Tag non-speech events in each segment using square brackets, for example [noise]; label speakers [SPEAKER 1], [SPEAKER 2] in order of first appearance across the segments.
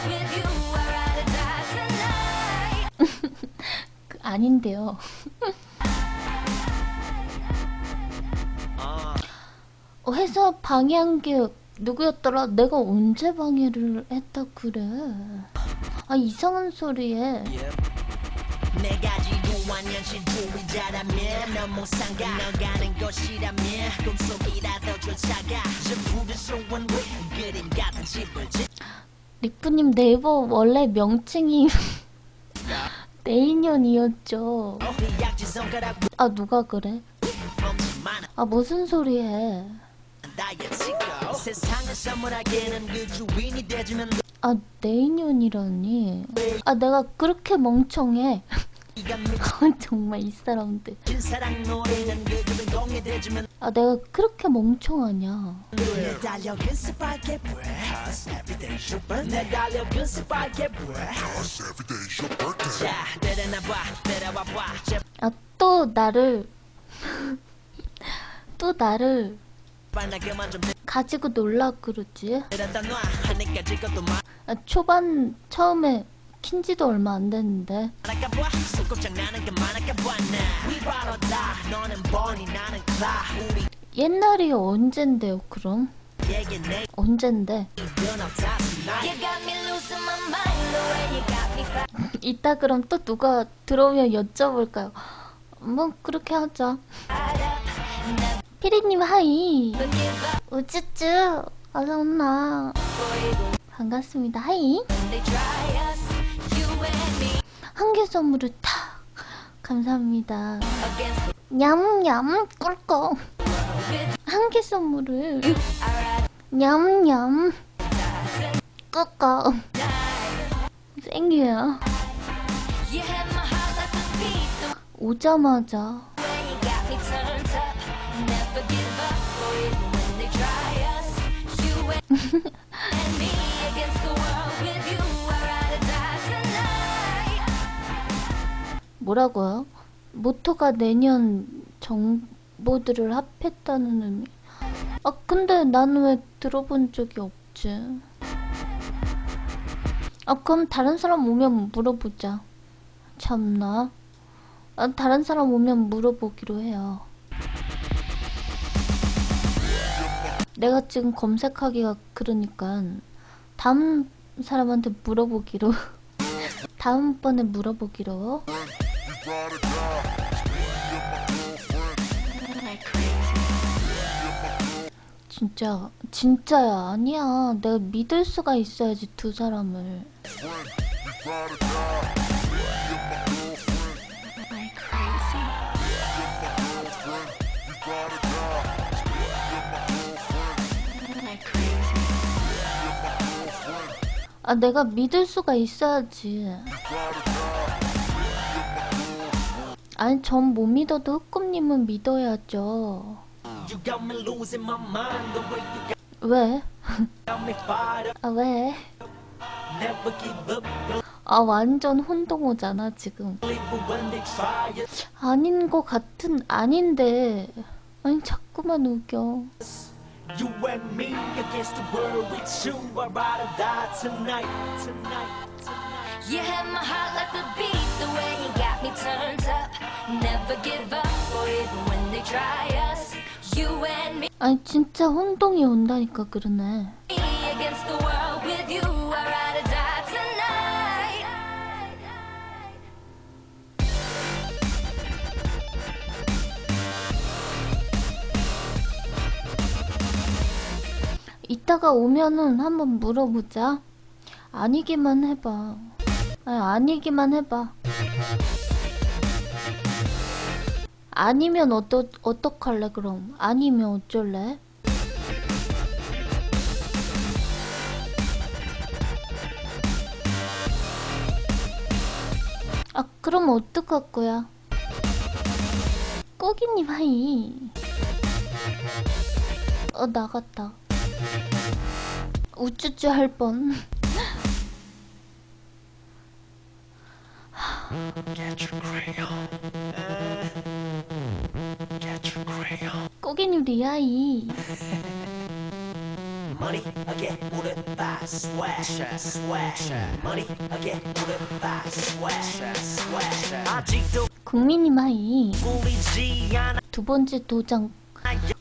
[SPEAKER 1] [laughs] 아닌데요. 어, 회사 방해한 게 누구였더라? 내가 언제 방해를 했다 그래? 아 이상한 소리에 리프님 네이버 원래 명칭이. [laughs]
[SPEAKER 2] 네 손가락
[SPEAKER 1] 아 누가 그래? 아 무슨
[SPEAKER 2] 주인이 되주면
[SPEAKER 1] 아 내인년이라니? 아 내가 그렇게 멍청해? [laughs] 아, 정말 이 사람들. 아 내가 그렇게 멍청하냐? 아 또 나를 [laughs] 또 나를 가지고 놀라 그러지? 아, 초반 처음에 킨지도 얼마 안 됐는데 옛날이 언젠데요 그럼? 언젠데? 이따 그럼 또 누가 들어오면 여쭤볼까요? 뭐 그렇게 하자. 피디님 하이 우쭈쭈 어서오나 반갑습니다 하이 한 개 선물을 탁 감사합니다 냠냠 꿀꺽 한 개 선물을 냠냠 꿀꺽
[SPEAKER 3] the
[SPEAKER 1] 오자마자 뭐라고요? 모토가 내년 정보들을 합했다는 의미. 아 근데 나는 왜 들어본 적이 없지? 아 그럼 다른 사람 오면 물어보자. 참나. 아, 다른 사람 오면 물어보기로 해요. 내가 지금 검색하기가 그러니까 다음 사람한테 물어보기로. [laughs] 다음번에 물어보기로. 진짜 진짜야. 아니야. 내가 믿을 수가 있어야지 두 사람을. 아 내가 믿을 수가 있어야지 아니 전 못 믿어도 흑꿈님은 믿어야죠
[SPEAKER 2] the
[SPEAKER 1] 왜? 아 왜? 아 완전 혼동호잖아 지금 아닌 거 같은 아닌데 아니 자꾸만 웃겨
[SPEAKER 2] You the
[SPEAKER 3] had my heart like a beat the way you got me turned up.
[SPEAKER 1] 아니 진짜 혼동이 온다니까 그러네. 이따가 오면은 한번 물어보자 아니기만 해봐 아니, 아니기만 해봐 아니면 어떠, 어떡할래 그럼? 아니면 어쩔래? 아 그럼 어떡할 거야? 꼬기님 하이. 어 나갔다. 우쭈쭈 할 뻔. [laughs] 꼬기님 리아이.
[SPEAKER 2] Money again, 오른발 swag, swag. Money again, 오른발 swag, swag. 아직도
[SPEAKER 1] 국민님 하이.
[SPEAKER 2] 꿀리지 않아.
[SPEAKER 1] 두 번째 도장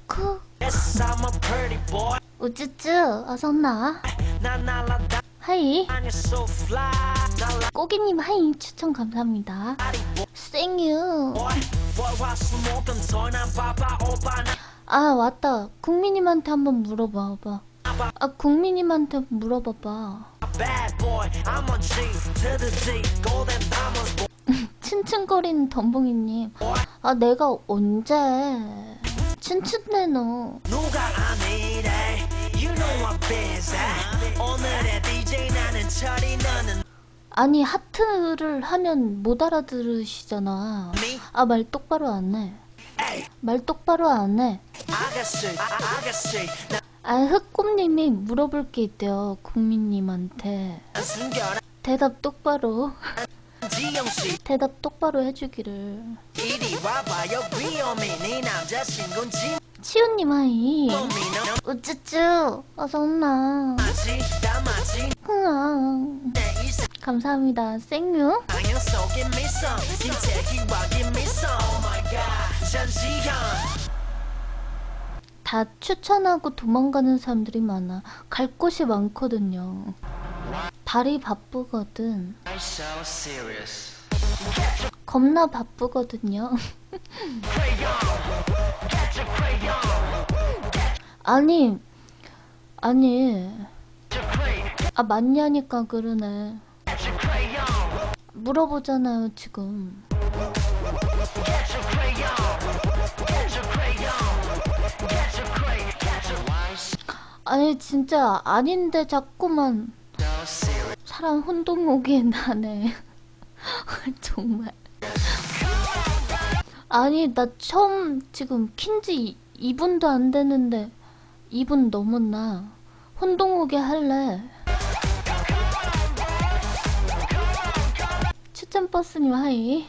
[SPEAKER 1] 크
[SPEAKER 2] Yes, I'm a pretty boy.
[SPEAKER 1] 우쭈쭈 어서나.
[SPEAKER 2] 난 날아다녀
[SPEAKER 1] 하이. 꼬기님 하이 추천 감사합니다. 생유 아 왔다. 국민님한테 한번 물어봐봐. 아 국민님한테 물어봐봐. [laughs] 츤츤거리는 덤봉이님. 아 내가 언제 츤츤대 너?
[SPEAKER 2] 누가 아니
[SPEAKER 1] 하트를 하면 못 알아들으시잖아.
[SPEAKER 2] me
[SPEAKER 1] 아말 똑바로 안해. 말 똑바로 안해.
[SPEAKER 2] 아, 아
[SPEAKER 1] 흑곰님이 물어볼 게 있대요 국민님한테.
[SPEAKER 2] 난 숨겨라.
[SPEAKER 1] 대답 똑바로. 대답 똑바로 해주기를.
[SPEAKER 2] 네
[SPEAKER 1] 치우님
[SPEAKER 2] 너
[SPEAKER 1] 우쭈쭈 어서 온나.
[SPEAKER 2] 마치 다마치. 흥내 이상
[SPEAKER 1] 감사합니다. 생유? 다 추천하고 도망가는 사람들이 많아. 갈 곳이 많거든요. 발이 바쁘거든. 겁나 바쁘거든요. [laughs] 아니 아니. 아 맞냐니까 그러네 물어보잖아요 지금. 아니 진짜 아닌데 자꾸만 사람 혼동 오게 나네. [laughs] 정말. 아니 나 처음 지금 킨지 2분도 안 됐는데 2분 넘었나? 혼동 오게 할래 추천 버스님 하이.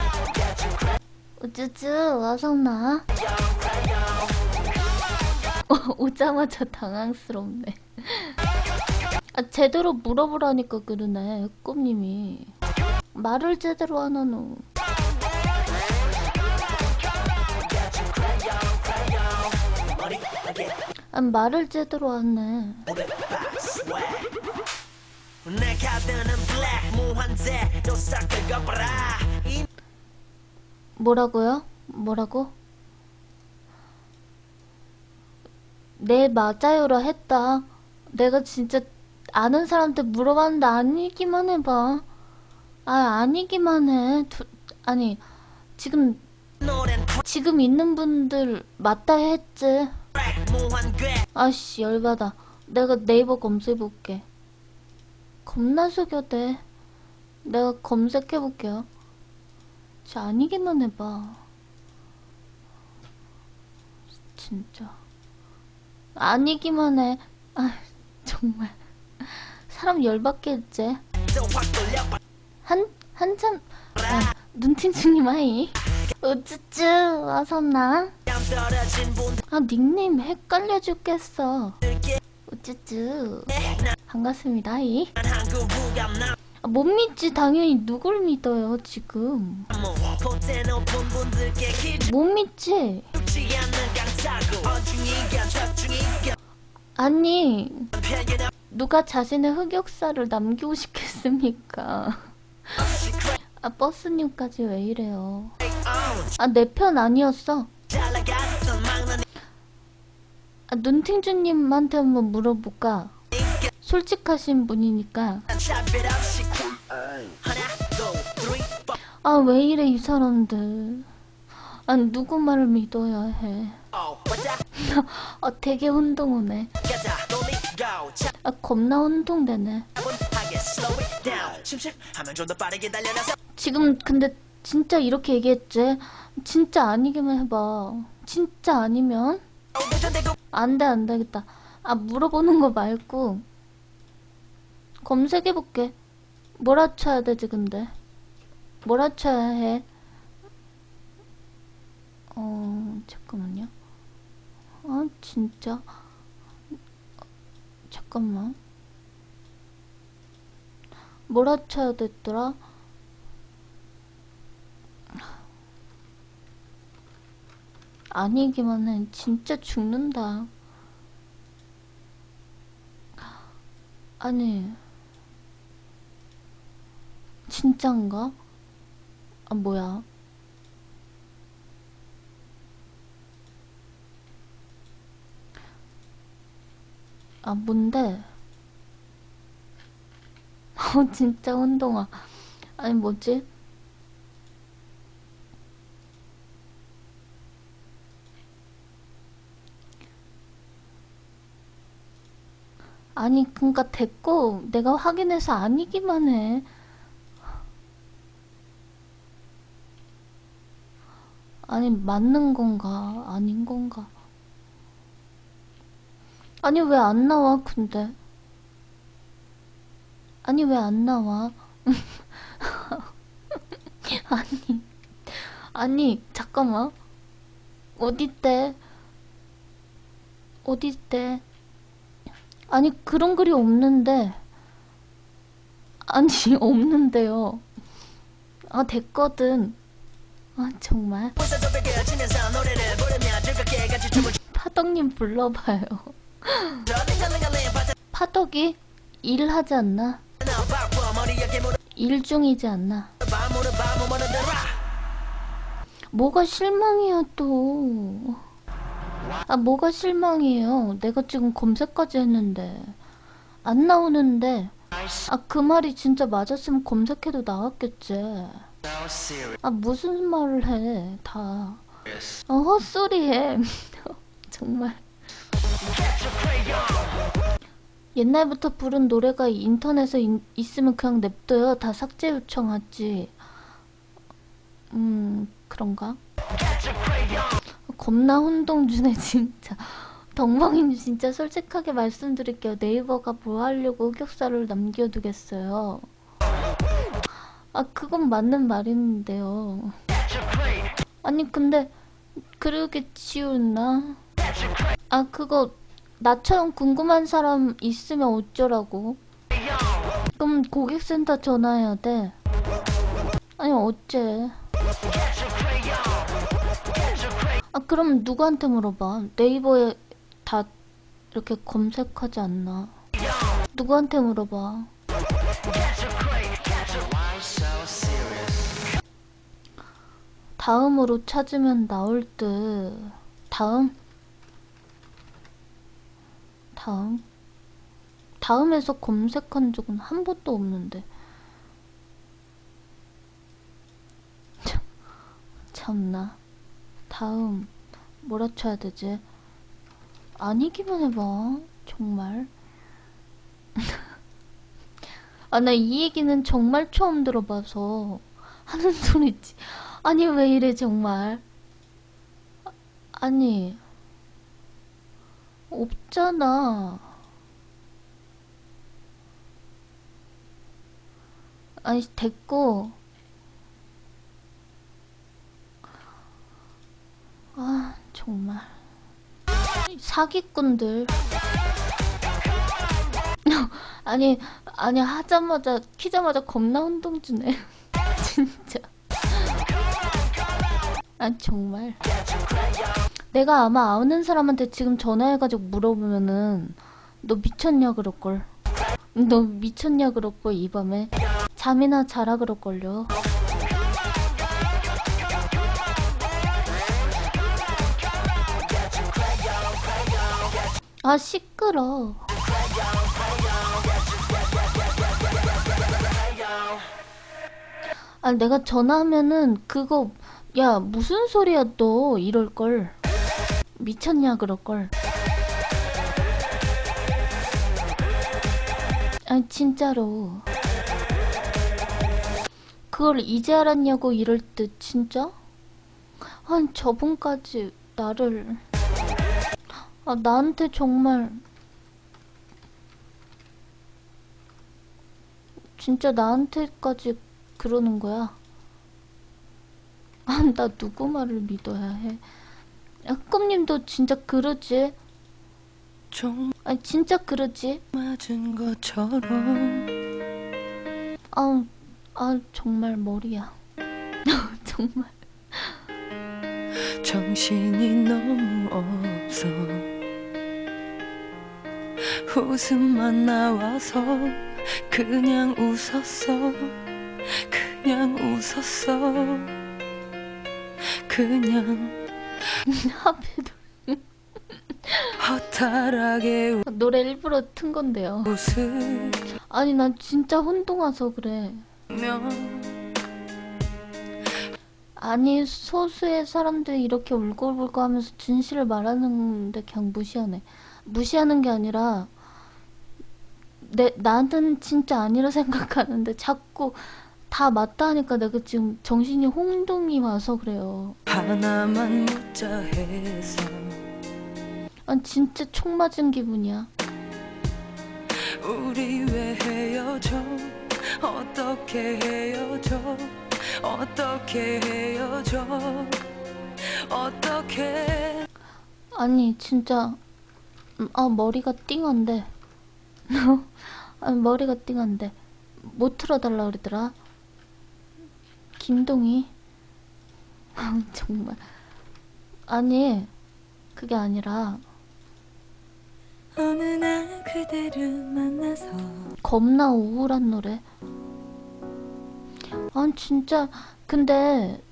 [SPEAKER 1] 우쭈쭈 어서나? 어, 오자마자 당황스럽네. 아 제대로 물어보라니까 그러네 꿈님이. 말을 제대로 안 하노. 아 말을 제대로 안 해. 뭐라고요? 뭐라고? 네 맞아요라 했다. 내가 진짜 아는 사람한테 물어봤는데 아니기만 해봐. 아 아니기만 해. 두, 아니 지금 지금 있는 분들 맞다 했지. 아씨 열받아. 내가 네이버 검색해볼게. 겁나 속여대. 내가 검색해볼게요. 진짜 아니기만 해봐. 진짜. 아니기만 해. 아 정말. 사람 열받게 했지. 한, 한참. 아, 눈팅증님 하이. 우쭈쭈, 와서나? 아, 닉네임 헷갈려 죽겠어. 우쭈쭈.
[SPEAKER 2] 난
[SPEAKER 1] 반갑습니다, 하이. 못 믿지, 당연히 누굴 믿어요, 지금. 못 믿지? 아니, 누가 자신의 흑역사를 남기고 싶겠습니까? 아, 버스님까지 왜 이래요? 아, 내 편 아니었어. 아, 눈팅주님한테 한번 물어볼까? 솔직하신 분이니까.
[SPEAKER 2] four
[SPEAKER 1] 아, 왜 이래, 이 사람들. 아, 누구 말을 믿어야 해. 아, [laughs] 되게 혼동 오네.
[SPEAKER 2] 가자 돌리고
[SPEAKER 1] 아, 겁나 혼동되네. 지금 근데 진짜 이렇게 얘기했지? 진짜 아니기만 해봐. 진짜 아니면?
[SPEAKER 2] 오전되고
[SPEAKER 1] 안 돼, 안 되겠다. 아, 물어보는 거 말고. 검색해볼게. 뭐라 쳐야 되지, 근데? 뭐라 쳐야 해? 어, 잠깐만요. 아, 진짜. 어, 잠깐. 잠깐만. 몰아쳐야 됐더라? 아니기만 해. 진짜 죽는다. 아니. 진짠가? 아, 뭐야. 아, 뭔데? 어, [laughs] 진짜 운동화. 아니, 뭐지? 아니, 그니까 됐고, 내가 확인해서 아니기만 해. 아니, 맞는 건가? 아닌 건가? 아니, 왜 안 나와, 근데? 아니, 왜 안 나와? [laughs] 아니, 아니, 잠깐만. 어딨대? 어딨대? 아니, 그런 글이 없는데. 아니, [laughs] 없는데요. 아, 됐거든. 아, 정말. 파덕님 불러봐요. [laughs] 파덕이 일하지 않나? 일 중이지 않나? 뭐가 실망이야 또? 아 뭐가 실망이에요? 내가 지금 검색까지 했는데 안 나오는데 아 그 말이 진짜 맞았으면 검색해도 나왔겠지. 아 무슨 말을 해? 다. 아 헛소리해. [laughs] 정말. 옛날부터 부른 노래가 인터넷에 인- 있으면 그냥 냅둬요. 다 삭제 요청하지. 음, 그런가? 겁나 혼동 주네, 진짜. 덩방님 진짜 솔직하게 말씀드릴게요. 네이버가 뭐 하려고 흑역사를 남겨두겠어요. 아, 그건 맞는 말인데요. 아니, 근데, 그러게 지웠나? 아, 그거, 나처럼 궁금한 사람 있으면 어쩌라고? 그럼 고객센터 전화해야 돼. 아니, 어째. 아, 그럼 누구한테 물어봐? 네이버에 다 이렇게 검색하지 않나? 누구한테 물어봐? 다음으로 찾으면 나올 듯. 다음? 다음? 다음에서 검색한 적은 한 번도 없는데. 참, 참나. 다음 뭐라 쳐야 되지? 아니기만 해봐 정말 [laughs] 아 나 이 얘기는 정말 처음 들어봐서 하는 소리지 아니 왜 이래 정말 아, 아니 없잖아 아니 됐고 아, 정말. 사기꾼들. [laughs] 아니, 아니, 하자마자, 키자마자 겁나 운동 주네. [laughs] 진짜. 아, 정말. 내가 아마 아는 사람한테 지금 전화해가지고 물어보면은, 너 미쳤냐, 그럴걸. 너 미쳤냐, 그럴걸, 이 밤에. 잠이나 자라, 그럴걸요. 아 시끄러. 아 내가 전화하면은 그거 야 무슨 소리야 또 이럴 걸 미쳤냐 그럴 걸. 아 진짜로. 그걸 이제 알았냐고 이럴 듯 진짜? 한 저분까지 나를 아, 나한테 정말 진짜 나한테까지 그러는 거야. 아, 나 누구 말을 믿어야 해? 야, 흑검님도 진짜 그러지?
[SPEAKER 2] 좀
[SPEAKER 1] 아, 진짜 그러지?
[SPEAKER 4] 맞은 것처럼
[SPEAKER 1] 아, 아 정말 머리야. [laughs] 정말.
[SPEAKER 4] 정신이 너무 없어 웃음만 나와서 그냥 웃었어 그냥 웃었어 그냥
[SPEAKER 1] 하필
[SPEAKER 4] 허탈하게
[SPEAKER 1] 노래 일부러 튼 건데요. 아니 난 진짜 혼동와서 그래. 아니 소수의 사람들이 이렇게 울고불고 하면서 진실을 말하는데 그냥 무시하네. 무시하는 게 아니라 내 나는 진짜 아니라 [laughs] 생각하는데 자꾸 다 맞다 하니까 내가 지금 정신이 혼동이 와서 그래요.
[SPEAKER 4] 하나만 묻자 해서.
[SPEAKER 1] 아니 진짜 총 맞은 기분이야.
[SPEAKER 4] 우리 왜 헤어져? 어떻게 헤어져? 어떻게 헤어져? 어떻게?
[SPEAKER 1] 아니 진짜 음, 아 머리가 띵한데. [laughs] 아 머리가 띵한데. 못 틀어달라 그러더라 김동희 아, 정말. 아니 그게 아니라. 겁나 우울한 노래. 아 진짜. 근데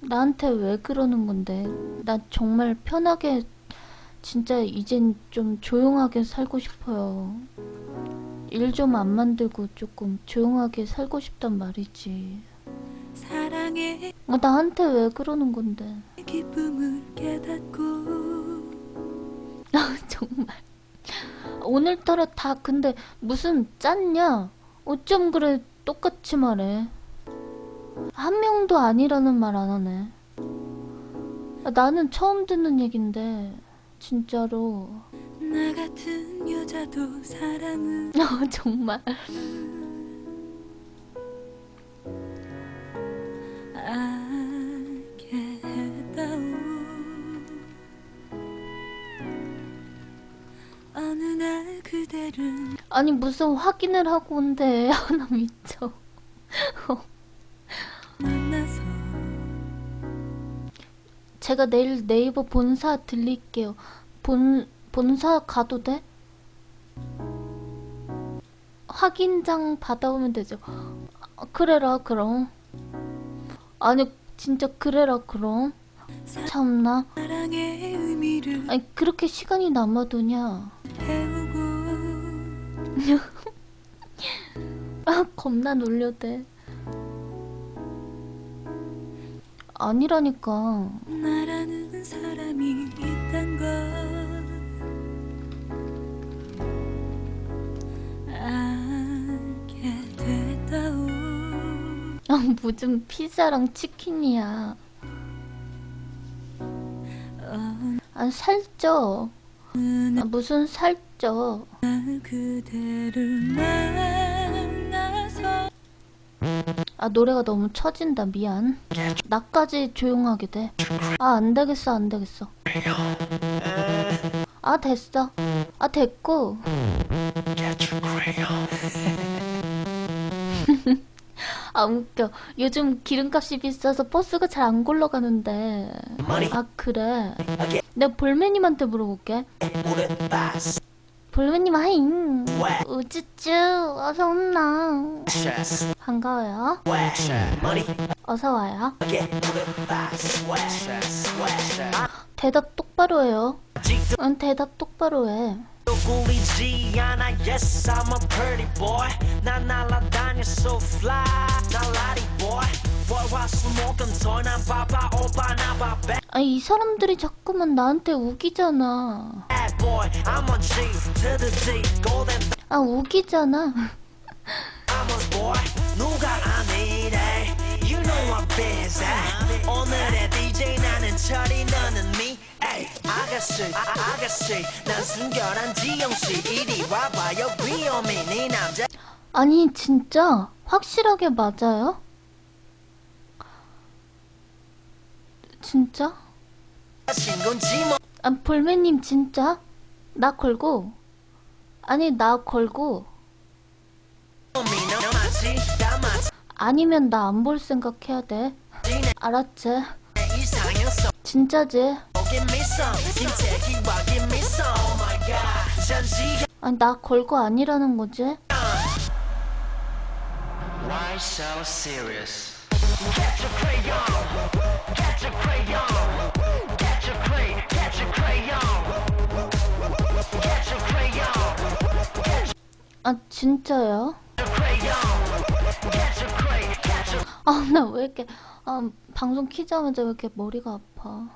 [SPEAKER 1] 나한테 왜 그러는 건데? 나 정말 편하게 진짜 이젠 좀 조용하게 살고 싶어요. 일 좀 안 만들고 조금 조용하게 살고 싶단 말이지
[SPEAKER 4] 사랑의
[SPEAKER 1] 아, 나한테 왜 그러는 건데?
[SPEAKER 4] 기쁨을 깨닫고.
[SPEAKER 1] 아 [laughs] 정말. 오늘따라 다 근데 무슨 짰냐? 어쩜 그래 똑같이 말해. 한 명도 아니라는 말 안 하네. 아, 나는 처음 듣는 얘긴데 진짜로.
[SPEAKER 4] 나 같은 여자도 사랑을 [laughs]
[SPEAKER 1] 아 정말 아니 무슨 확인을 하고 온대 하나 미쳐 [laughs] 제가 내일 네이버 본사 들릴게요. 본 본사 가도 돼? 확인장 받아오면 되죠. 아, 그래라 그럼. 아니 진짜 그래라 그럼. 참나. 아니 그렇게 시간이 남아도냐 [laughs] 아 겁나 놀려대. 아니라니까.
[SPEAKER 4] 나라는 사람이 있단 걸. 알게 됐다오.
[SPEAKER 1] 아, 무슨 피자랑 치킨이야.
[SPEAKER 4] 어느
[SPEAKER 1] 아 살쪄. 아, 무슨 살
[SPEAKER 4] 만나서
[SPEAKER 1] 아 노래가 너무 처진다. 미안. 나까지 조용하게 돼아 안되겠어 안되겠어. 아 됐어. 아 됐고. [laughs] 아 웃겨. 요즘 기름값이 비싸서 버스가 잘안 굴러가는데. 아 그래. 내가 볼매님한테 물어볼게 볼매님 하잉 우쭈쭈 어서 온나. 반가워요. 어서 와요. 대답 똑바로 해요. 응 대답 똑바로 해.
[SPEAKER 2] 않아? Yes I'm a pretty boy. 난 날아다녀 so fly. 날 라리 boy
[SPEAKER 1] 아니 이 사람들이 자꾸만 나한테 우기잖아. 아 우기잖아.
[SPEAKER 2] 아,
[SPEAKER 1] 아니 진짜? 확실하게 맞아요? 진짜? 아 볼매님 진짜? 나 걸고 아니 나 걸고 아니면 나 안 볼 생각 해야 돼. 알았지? 진짜지?
[SPEAKER 5] Oh
[SPEAKER 1] 아니 나 걸고 아니라는 거지?
[SPEAKER 5] Why so serious?
[SPEAKER 1] 아 진짜요? 아 나 왜 이렇게 아, 방송 키자마자 왜 이렇게 머리가 아파?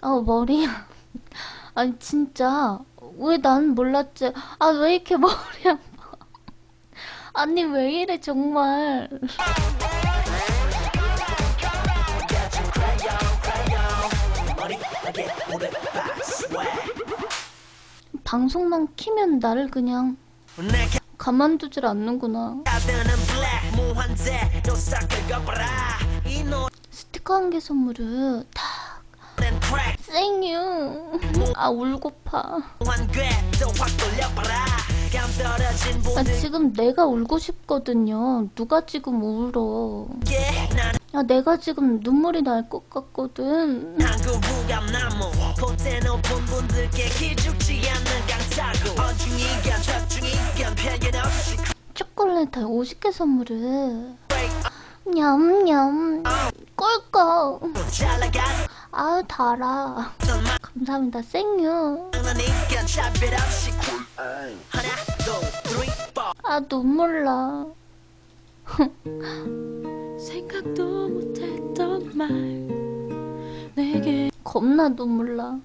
[SPEAKER 1] 아 머리야. [laughs] 아니 진짜 왜 난 몰랐지? 아 왜 이렇게 머리 아파? 아니 왜 이래 정말? 방송만 키면 나를 그냥 가만두질 않는구나. 스티커 한 개 선물을
[SPEAKER 5] crack
[SPEAKER 1] 생유. 아 울고파. 아 지금 내가 울고 싶거든요. 누가 지금 울어? 난아 내가 지금 눈물이 날 것 같거든. 초콜릿 50개 선물을. 냠냠. 꿀꺽.
[SPEAKER 5] 잘 나간
[SPEAKER 1] 아 달아. 감사합니다. 생유. 아 눈물 나.
[SPEAKER 4] 생각도 못했던 말 내게
[SPEAKER 1] 겁나 눈물 나.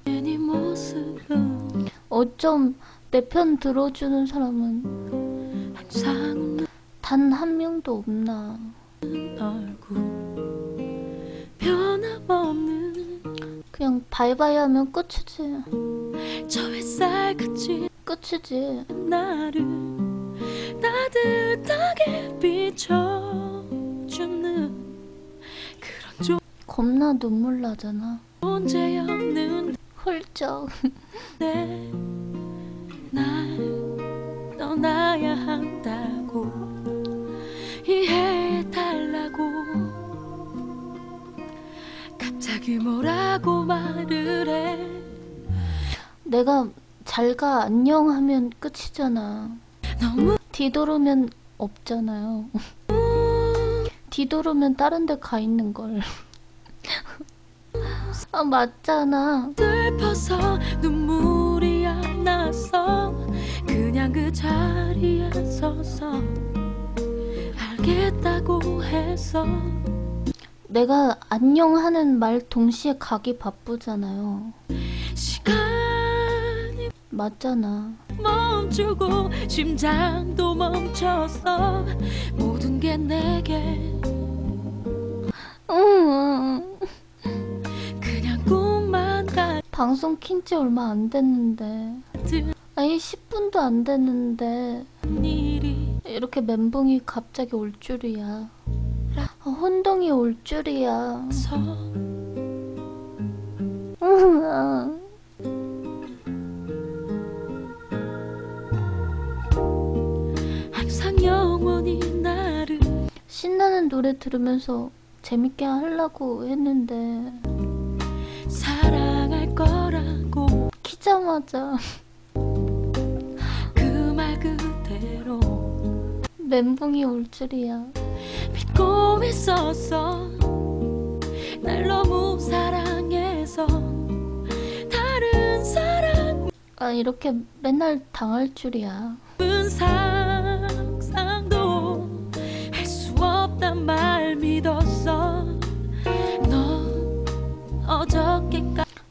[SPEAKER 1] 어쩜 내 편 들어주는 사람은 단 한 명도 없나. 그냥 바이바이 하면 끝이지. 끝이지.
[SPEAKER 4] 나를 따뜻하게 비춰주는 그런
[SPEAKER 1] 겁나 눈물 나잖아.
[SPEAKER 4] 존재였는데
[SPEAKER 1] 훌쩍. [laughs]
[SPEAKER 4] 날 떠나야 한다고 이해해달라고 갑자기 뭐라고 말을 해
[SPEAKER 1] 내가 잘가 안녕 하면 끝이잖아.
[SPEAKER 4] 너무
[SPEAKER 1] 뒤돌으면 없잖아요. [laughs] 뒤돌으면 다른 데 가 있는 걸. [laughs] 아 맞잖아.
[SPEAKER 4] 슬퍼서 눈물이 안 나서 그냥 그 자리에 서서 알겠다고 해서
[SPEAKER 1] 내가 안녕 하는 말 동시에 가기 바쁘잖아요. 맞잖아.
[SPEAKER 4] 멈추고 심장도 멈춰서 모든 게 내게
[SPEAKER 1] 응.
[SPEAKER 4] 그냥 꿈만
[SPEAKER 1] 방송 킨지 얼마 안 됐는데. 아니 10분도 안 됐는데 이렇게 멘붕이 갑자기 올 줄이야. 아, 혼동이 올 줄이야. 신나는 노래 들으면서 재밌게 하려고 했는데
[SPEAKER 4] 사랑할 거라고
[SPEAKER 1] 키자마자
[SPEAKER 4] 그 말 그대로
[SPEAKER 1] 멘붕이 올 줄이야.
[SPEAKER 4] 믿고 있었어 날 너무 사랑해서 다른 사람은
[SPEAKER 1] 아 이렇게 맨날 당할 줄이야.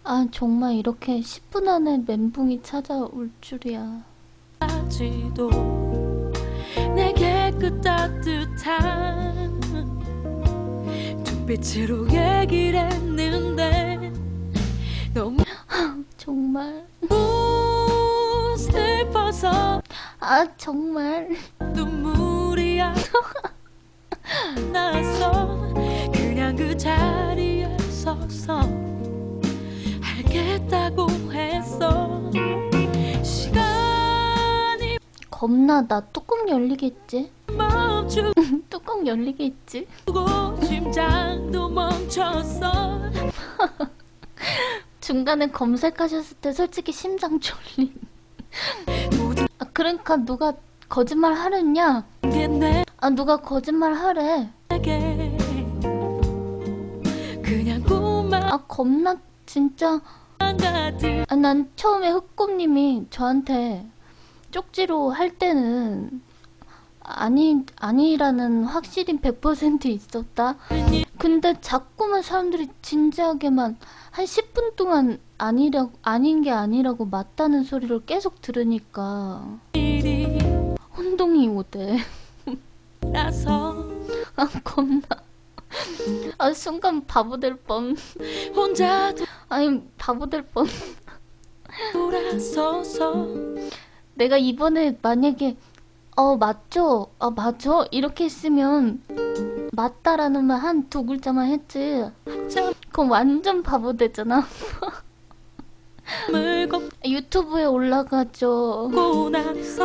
[SPEAKER 1] 아 정말 이렇게 10분 안에 멘붕이 찾아올 줄이야.
[SPEAKER 4] 내게 그 따뜻한 눈빛으로 얘기를 했는데 너무 [laughs]
[SPEAKER 1] 정말
[SPEAKER 4] 슬퍼서
[SPEAKER 1] 아 정말
[SPEAKER 4] 눈물이야 [laughs] 나서 그냥 그 자리에 서서 알겠다고 했어 시간이
[SPEAKER 1] 겁나 나 뚜껑 열리겠지?
[SPEAKER 4] 멈추고 [laughs]
[SPEAKER 1] 뚜껑 열리겠지?
[SPEAKER 4] 심장도 멈췄어 [laughs]
[SPEAKER 1] 중간에 검색하셨을 때 솔직히 심장 졸림. [laughs] 아, 그러니까 누가 거짓말 하랬냐? 아, 누가 거짓말 하래. 아, 겁나 진짜. 아, 난 처음에 흑곰님이 저한테 쪽지로 할 때는 아니, 아니라는 확실히 100% 있었다. 근데 자꾸만 사람들이 진지하게만 한 10분 동안 아니라고, 아닌 게 아니라고 맞다는 소리를 계속 들으니까 혼동이 오대. 아, 겁나. [laughs] 아, 순간 바보 될 뻔.
[SPEAKER 4] 혼자
[SPEAKER 1] 아니, 바보 될 뻔.
[SPEAKER 4] 돌아서서.
[SPEAKER 1] 내가 이번에 만약에 어 맞죠? 아 맞죠? 이렇게 했으면 맞다라는 말 한 두 글자만 했지. 그럼 완전 바보 되잖아. 유튜브에 올라가죠.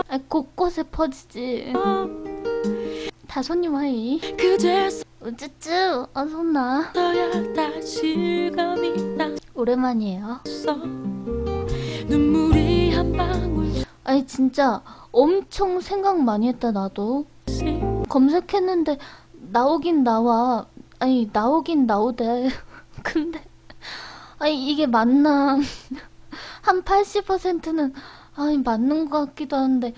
[SPEAKER 1] 아, 곳곳에 퍼지지. 다손님 하이.
[SPEAKER 4] 그제서야
[SPEAKER 1] 우쭈쭈 어서나. 오랜만이에요. 아니 진짜 엄청 생각 많이 했다 나도.
[SPEAKER 4] 씩
[SPEAKER 1] 검색했는데 나오긴 나와. 아니 나오긴 나오대. [laughs] 근데 아니 이게 맞나? [laughs] 한 80%는 아니 맞는 것 같기도 한데.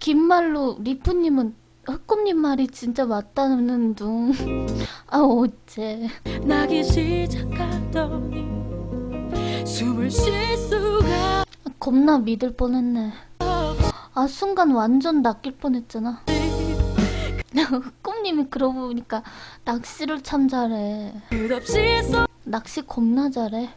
[SPEAKER 1] 긴 말로 리프님은 흑꿈님 말이 진짜 맞다는 둥. [laughs] 아 어째?
[SPEAKER 4] 나기 시작하더니 숨을 쉴 수가
[SPEAKER 1] 겁나 믿을 뻔했네. 아 순간 완전 낚일 뻔했잖아. 흑꿈님이 [laughs] 그러고 보니까 낚시를 참 잘해. 낚시 겁나 잘해.